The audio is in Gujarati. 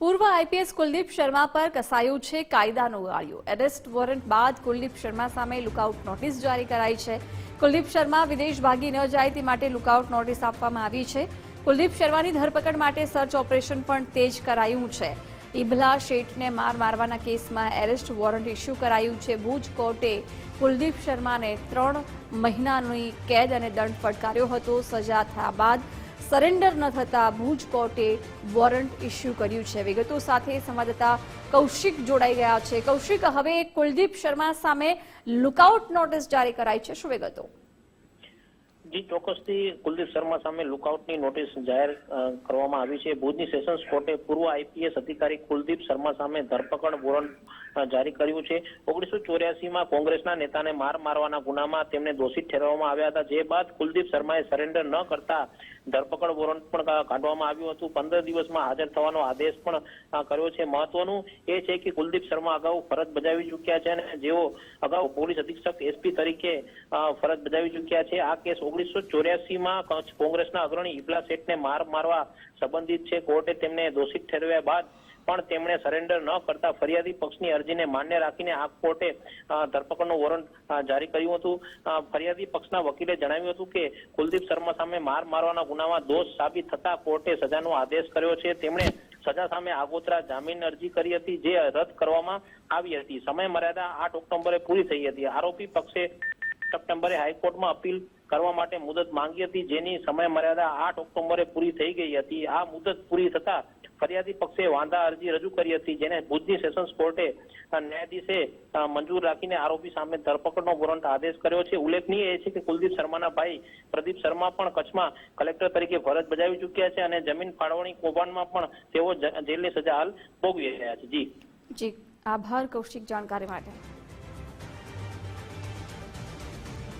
પૂર્વ આઈપીએસ કુલદીપ શર્મા પર કસાયું છે કાયદાનું ગાળ્યું. એરેસ્ટ વોરંટ બાદ કુલદીપ શર્મા સામે લુકઆઉટ નોટિસ જારી કરાઈ છે. કુલદીપ શર્મા વિદેશ ભાગી ન જાય તે માટે લુકઆઉટ નોટિસ આપવામાં આવી છે. કુલદીપ શર્માની ધરપકડ માટે સર્ચ ઓપરેશન પણ તેજ કરાયું છે. ઇભલા શેઠને માર મારવાના કેસમાં એરેસ્ટ વોરંટ ઇસ્યુ કરાયું છે. ભુજ કોર્ટે કુલદીપ શર્માને ત્રણ મહિનાની કેદ અને દંડ ફટકાર્યો હતો. સજા થયા બાદ સરેન્ડર ન થતા ભુજ કોર્ટે વોરંટ ઇસ્યુ કર્યું છે. વિગતો સાથે સંવાદદાતા કૌશિક જોડાઈ ગયા છે. કૌશિક, હવે કુલદીપ શર્મા સામે લુકઆઉટ નોટિસ જારી કરાઈ છે. શું વિગતો? જી, ચોક્કસથી કુલદીપ શર્મા સામે લુકઆઉટની નોટિસ જાહેર કરવામાં આવી છે. ભુજની સેશન્સ કોર્ટે પૂર્વ આઈપીએસ અધિકારી કુલદીપ શર્મા સામે ધરપકડ વોરંટ જારી કર્યું છે. ઓગણીસો ચોર્યાસીમાં કોંગ્રેસના નેતાને માર મારવાના ગુનામાં તેમને દોષિત ઠેરવવામાં આવ્યા હતા. જે બાદ કુલદીપ શર્માએ સરેન્ડર ન કરતા ધરપકડ વોરંટ પણ કાઢવામાં આવ્યું હતું. પંદર દિવસમાં હાજર થવાનો આદેશ પણ કર્યો છે. મહત્વનું એ છે કે કુલદીપ શર્મા અગાઉ ફરજ બજાવી ચૂક્યા છે અને જેઓ અગાઉ પોલીસ અધિક્ષક એસપી તરીકે ફરજ બજાવી ચૂક્યા છે. આ કેસ ઓગણીસો ચોર્યાસીમાં કોંગ્રેસના અગ્રણી ઇબલા શેઠને માર મારવા સંબંધિત છે. કોર્ટે તેમને દોષિત ઠેરવ્યા બાદ પણ તેમણે સરેન્ડર ન કરતા ફરિયાદી પક્ષની અરજીને માન્ય રાખીને આ કોર્ટે ધરપકડનું વોરંટ જારી કર્યું હતું. ફરિયાદી પક્ષના વકીલે જણાવ્યું હતું કે કુલદીપ શર્મા સામે માર મારવાના ગુનામાં દોષ સાબિત થતા કોર્ટે સજાનો આદેશ કર્યો છે. તેમણે સજા સામે આગોતરા જામીન અરજી કરી હતી જે રદ કરવામાં આવી હતી. સમય મર્યાદા આઠ ઓક્ટોબરે પૂરી થઈ હતી. આરોપી પક્ષે સપ્ટેમ્બરે હાઈકોર્ટમાં અપીલ કરવા માટે મુદત માંગી હતી, જેની સમય મર્યાદા આઠ ઓક્ટોબરે પૂરી થઈ ગઈ હતી. આ મુદત પૂરી થતા ફરિયાદી પક્ષે વાંધા અરજી રજૂ કરી હતી, જેને ભુજની સેશન્સ કોર્ટે ન્યાયાધીશે મંજૂર રાખીને આરોપી સામે ધરપકડનો વોરંટ આદેશ કર્યો છે. ઉલ્લેખનીય એ છે કે કુલદીપ શર્માના ભાઈ પ્રદીપ શર્મા પણ કચ્છમાં કલેક્ટર તરીકે ફરજ બજાવી ચૂક્યા છે અને જમીન ફાળવણી કૌભાંડમાં પણ તેઓ જેલની સજા હાલ ભોગવી રહ્યા છે. જી. જી. આભાર. કૌશિક જાણકારી માટે.